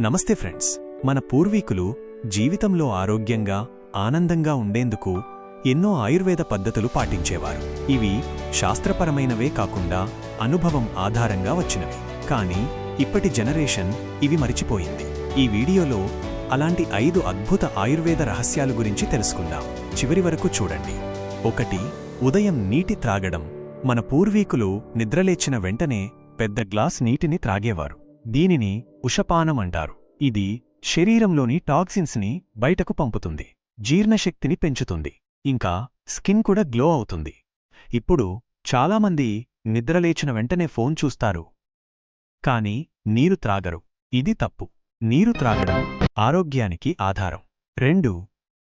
నమస్తే ఫ్రెండ్స్. మన పూర్వీకులు జీవితంలో ఆరోగ్యంగా ఆనందంగా ఉండేందుకు ఎన్నో ఆయుర్వేద పద్ధతులు పాటించేవారు. ఇవి శాస్త్రపరమైనవే కాకుండా అనుభవం ఆధారంగా వచ్చినవి. కానీ ఇప్పటి జనరేషన్ ఇవి మరిచిపోయింది. ఈ వీడియోలో అలాంటి ఐదు అద్భుత ఆయుర్వేద రహస్యాలు గురించి తెలుసుకుందాం. చివరి వరకు చూడండి. ఒకటి ఉదయం నీటి త్రాగడం. మన పూర్వీకులు నిద్రలేచిన వెంటనే పెద్ద గ్లాస్ నీటిని త్రాగేవారు. దీనిని ఉషపానం అంటారు. ఇది శరీరంలోని టాక్సిన్స్ని బయటకు పంపుతుంది. జీర్ణశక్తిని పెంచుతుంది. ఇంకా స్కిన్ కూడా గ్లో అవుతుంది. ఇప్పుడు చాలామంది నిద్రలేచిన వెంటనే ఫోన్ చూస్తారు. కాని నీరు త్రాగరు. ఇది తప్పు. నీరు త్రాగడం ఆరోగ్యానికి ఆధారం. రెండు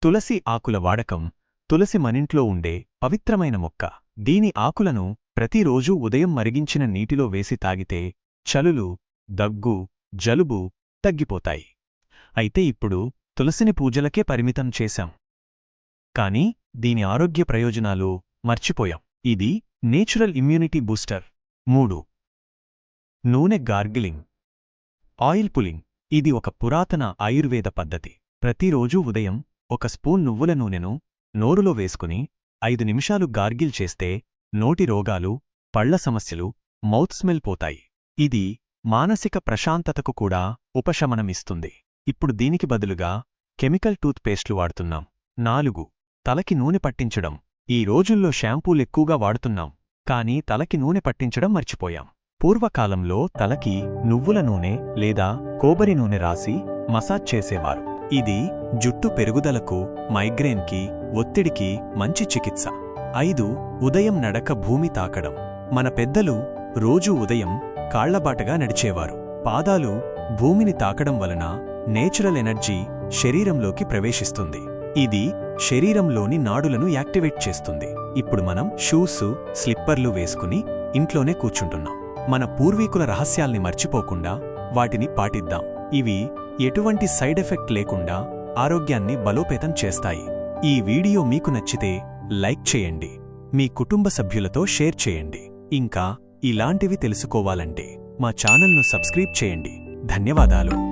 తులసి ఆకుల వాడకం తులసి మనింట్లో ఉండే పవిత్రమైన మొక్క. దీని ఆకులను ప్రతిరోజూ ఉదయం మరిగించిన నీటిలో వేసి తాగితే చలులు దగ్గు జలుబు తగ్గిపోతాయి. అయితే ఇప్పుడు తులసిని పూజలకే పరిమితం చేశాం. కాని దీని ఆరోగ్య ప్రయోజనాలు మర్చిపోయాం. ఇది నేచురల్ ఇమ్యూనిటీ బూస్టర్. మూడు. నూనె గార్గిలింగ్. Oil pulling. ఇది ఒక పురాతన ఆయుర్వేద పద్ధతి. ప్రతిరోజూ ఉదయం ఒక స్పూన్ నువ్వుల నూనెను నోరులో వేసుకుని ఐదు నిమిషాలు గార్గిల్ చేస్తే నోటి రోగాలు పళ్ళ సమస్యలు మౌత్ స్మెల్ పోతాయి. ఇది మానసిక ప్రశాంతతకు కూడా ఉపశమనమిస్తుంది. ఇప్పుడు దీనికి బదులుగా కెమికల్ టూత్ పేస్ట్లు వాడుతున్నాం. నాలుగు. తలకి నూనె పట్టించడం. ఈ రోజుల్లో షాంపూలెక్కువగా వాడుతున్నాం. కానీ తలకి నూనె పట్టించడం మర్చిపోయాం. పూర్వకాలంలో తలకి నువ్వుల నూనె లేదా కోబరి నూనె రాసి మసాజ్ చేసేవారు. ఇది జుట్టు పెరుగుదలకు మైగ్రేన్కి ఒత్తిడికి మంచి చికిత్స. ఐదు. ఉదయం నడక భూమి తాకడం. మన పెద్దలు రోజూ ఉదయం కాళ్ళబాటగా నడిచేవారు. పాదాలు భూమిని తాకడం వలన నేచురల్ ఎనర్జీ శరీరంలోకి ప్రవేశిస్తుంది. ఇది శరీరంలోని నాడులను యాక్టివేట్ చేస్తుంది. ఇప్పుడు మనం షూసు స్లిప్పర్లు వేసుకుని ఇంట్లోనే కూర్చుంటున్నాం. మన పూర్వీకుల రహస్యాల్ని మర్చిపోకుండా వాటిని పాటిద్దాం. ఇవి ఎటువంటి సైడ్ ఎఫెక్ట్ లేకుండా ఆరోగ్యాన్ని బలోపేతం చేస్తాయి. ఈ వీడియో మీకు నచ్చితే లైక్ చేయండి. మీ కుటుంబ సభ్యులతో షేర్ చేయండి. ఇంకా ఇలాంటివి తెలుసుకోవాలంటే మా ఛానల్ను సబ్స్క్రైబ్ చేయండి. ధన్యవాదాలు.